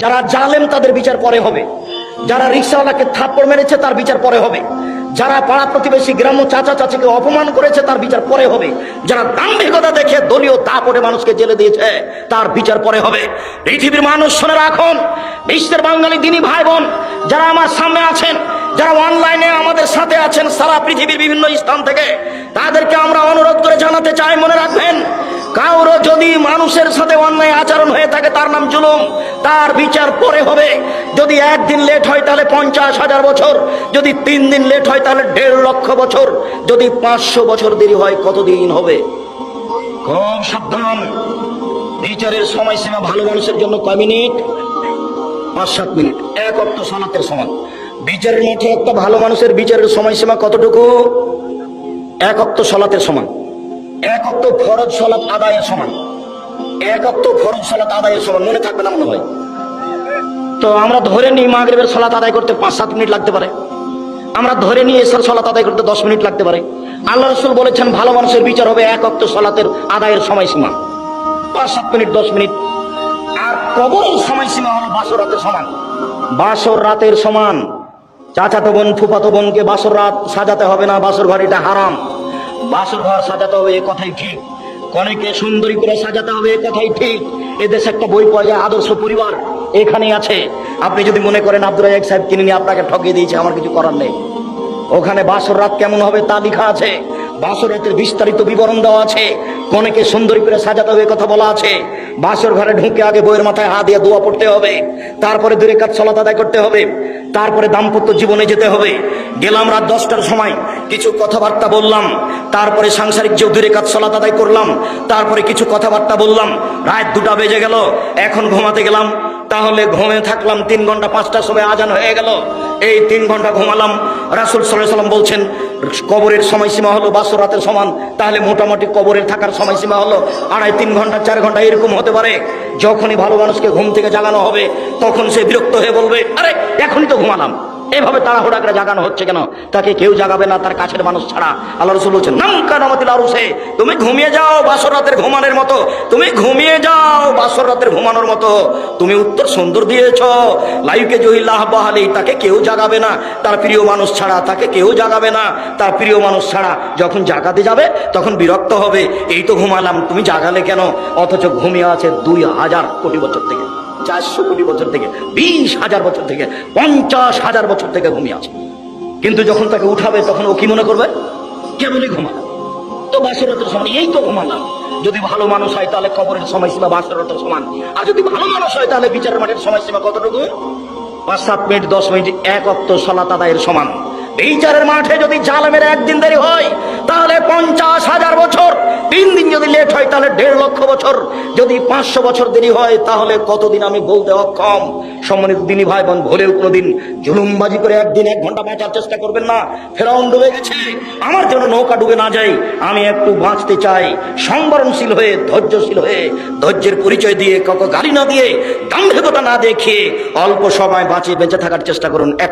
যারা জালেম তাদের বিচার পরে হবে। যারা রিক্সাওয়ালাকে থাপ্পড় মেরেছে তার বিচার পরে হবে। যারা পাড়া প্রতিবেশী, গ্রাম্য চাচা চাচিকে অপমান করেছে তার বিচার পরে হবে। যারা দাম্ভিকতা দেখে দলীয় দাপটে মানুষকে জেলে দিয়েছে তার বিচার পরে হবে। পৃথিবীর মানুষ শুনে রাখুন, বিশ্বের বাঙালি দিনী ভাই বোন যারা আমার সামনে আছেন, যারা অনলাইনে আমাদের সাথে আছেন, সারা পৃথিবীর বিভিন্ন স্থান থেকে, তাদেরকে আমরা অনুরোধ করে জানাতে চাই, মনে রাখবেন কারও যদি মানুষের সাথে অন্যায় আচরণ হয়ে থাকে, তার নাম জুলুম, তার বিচার পরে হবে। যদি একদিন লেট হয়, তাহলে পঞ্চাশ হাজার বছর। যদি তিন দিন লেট হয়, তাহলে দেড় লক্ষ বছর। যদি পাঁচশো বছর দেরি হয়, কতদিন হবে? খুব সাবধান। বিচারের সময়সীমা ভালো মানুষের জন্য কয় মিনিট? পাঁচ, সাত মিনিট। এক অর্থ সনাতের সমান। বিচারের মাঠে একটা ভালো মানুষের বিচারের সময়সীমা কতটুকু? এক অক্ত সলাতের সমান। এক ফরজ সলাত আদায়ের সমান। এক ফরজ সলাত আদায়ের সমান। মনে থাকবে না মনে হয়? তো আমরা ধরে নিই মাগরিবের সলাত আদায় করতে পাঁচ সাত মিনিট লাগতে পারে। আমরা ধরে নিয়ে এসার সলাত আদায় করতে দশ মিনিট লাগতে পারে। আল্লাহ রসুল বলেছেন, ভালো মানুষের বিচার হবে এক অক্ত সলাতের আদায়ের সময়সীমা। পাঁচ সাত মিনিট, দশ মিনিট। আর কবরের সময়সীমা হলো বাসর রাতের সমান। বাসর রাতের সমান। চাচাতো বোন, ফুফাতো বোনকে বাসর রাত সাজাতে হবে না, বাসর ঘর এটা হারাম। বাসর ঘর সাজাতে হবে, এ কথাই ঠিক। কনেকে সুন্দরী করে সাজাতে হবে, এ কথাই ঠিক। এদেশে একটা বই পাওয়া যায়, আদর্শ পরিবার। এখানে আছে। আপনি যদি মনে করেন আব্দুল রাজাক সাহেব কিনে নিয়ে আপনাকে ঠকিয়ে দিয়েছে, আমার কিছু করার নেই। ওখানে বাসর রাত কেমন হবে তা লেখা আছে। বাসর রাতের বিস্তারিত বিবরণ দেওয়া আছে। কনেকে সুন্দরী করে সাজাতে হবে কথা বলা আছে। বাসর ঘরে ঢুকে আগে বইয়ের মাথায় হাত দিয়ে দোয়া পড়তে হবে। তারপরে দূরে কাজ চলাত আদায় করতে হবে। তারপরে দাম্পত্য জীবনে যেতে হবে। গেলাম রাত দশটার সময়। কিছু কথাবার্তা বললাম। তারপরে সাংসারিক যে দূরে কাজ চলাত আদায় করলাম, তারপরে কিছু কথাবার্তা বললাম। রাত দুটা বেজে গেল। এখন ঘুমাতে গেলাম। তাহলে ঘুমে থাকলাম তিন ঘণ্টা, পাঁচটার সময় আজান হয়ে গেল। এই তিন ঘণ্টা ঘুমালাম। রাসুল সাল্লাহ সাল্লাম বলছেন, কবরের সময়সীমা হলো বাসর রাতের সমান। তাহলে মোটামুটি কবরের থাকার সময়সীমা হলো আড়াই, তিন ঘণ্টা, চার ঘণ্টা এরকম হতে পারে। যখনই ভালো মানুষকে ঘুম থেকে জাগানো হবে, তখন সে বিরক্ত হয়ে বলবে, আরে, এখনই তো ঘুমালাম। এভাবে তাড়াহুড়া করে জাগানো হচ্ছে কেন? তাকে কেউ জাগাবে না, তার কাছের মানুষ ছাড়া। আল্লাহ রসুল বলছেন, নাম কানামাতিল আরুসে তুমি ঘুমিয়ে যাও বাসর রাতের ঘুমানোর মতো। তুমি ঘুমিয়ে যাও বাসর রাতের ঘুমানোর মতো। তুমি উত্তর সুন্দর দিয়েছ। লাইকে জহিল্লাহ বাহালি, তাকে কেউ জাগাবে না। তার প্রিয় মানুষ ছাড়া তাকে কেউ জাগাবে না। তার প্রিয় মানুষ ছাড়া যখন জাগাতে যাবে, তখন বিরক্ত হবে। এই তো ঘুমালাম, তুমি জাগালে কেন? অথচ ঘুমিয়ে আছে দুই হাজার কোটি বছর থেকে। চারশো কোটি বছর থেকে, বিশ হাজার বছর থেকে, পঞ্চাশ হাজার বছর থেকে ঘুমিয়ে আছে। কিন্তু যখন তাকে উঠাবে, তখন ও কি মনে করবে? কেবলই ঘুমালাম তো বাসরতের সমান, এই তো ঘুমালাম। যদি ভালো মানুষ হয়, তাহলে কবরের সময়সীমা বাসরতের সমান। আর যদি ভালো মানুষ হয়, তাহলে বিচারের মাঠের সময়সীমা কতটুকু? পাঁচ সাত মিনিট, দশ মিনিট, এক অক্ত সলাত আদায়ের সমান। বিচারের মাঠে যদি জালেমের একদিন দেরি হয়, তাহলে পঞ্চাশ হাজার বছর তিন দিন যদি লেট হয়, তাহলে দেড় লক্ষ বছর। যদি পাঁচশো বছর দেরি হয়, তাহলে কতদিন আমি বলতে অক্ষম? সম্মানিত দিনী ভাই বোন ভুলেও কোনোদিন জুলুমবাজি করে একদিন এক ঘণ্টা বাঁচার চেষ্টা করবেন না। ফেরাউন ডুবে গেছে। আমার জন্য নৌকা ডুবে না যাই আমি একটু বাঁচতে চাই। সংবরণশীল হয়ে, ধৈর্যশীল হয়ে, ধৈর্যের পরিচয় দিয়ে, কাউকে গালি না দিয়ে দাম্ভিকতা না দেখিয়ে অল্প সময় বাঁচিয়ে বেঁচে থাকার চেষ্টা করুন। এক